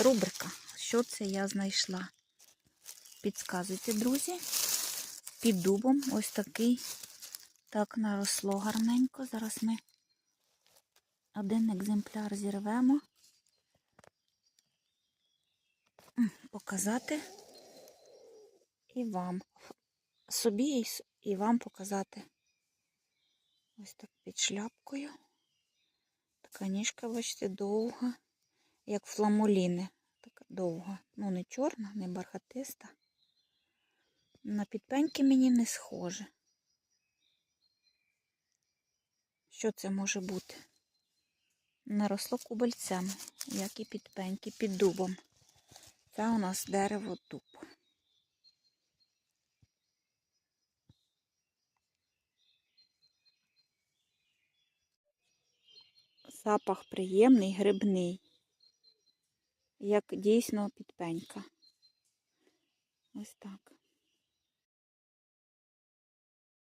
Рубрика. Що це я знайшла? Підсказуйте, друзі. Під дубом ось такий. Так наросло гарненько. Зараз ми один екземпляр зірвемо. Показати і вам. Собі і вам показати. Ось так під шляпкою. Така ніжка, бачите, довга, як фламуліни. Така довга. Ну, не чорна, не бархатиста. На підпеньки мені не схоже. Що це може бути? Наросло кубельцем, як і підпеньки під дубом. Це у нас дерево дуб. Запах приємний, грибний, як дійсно підпенька. Ось так.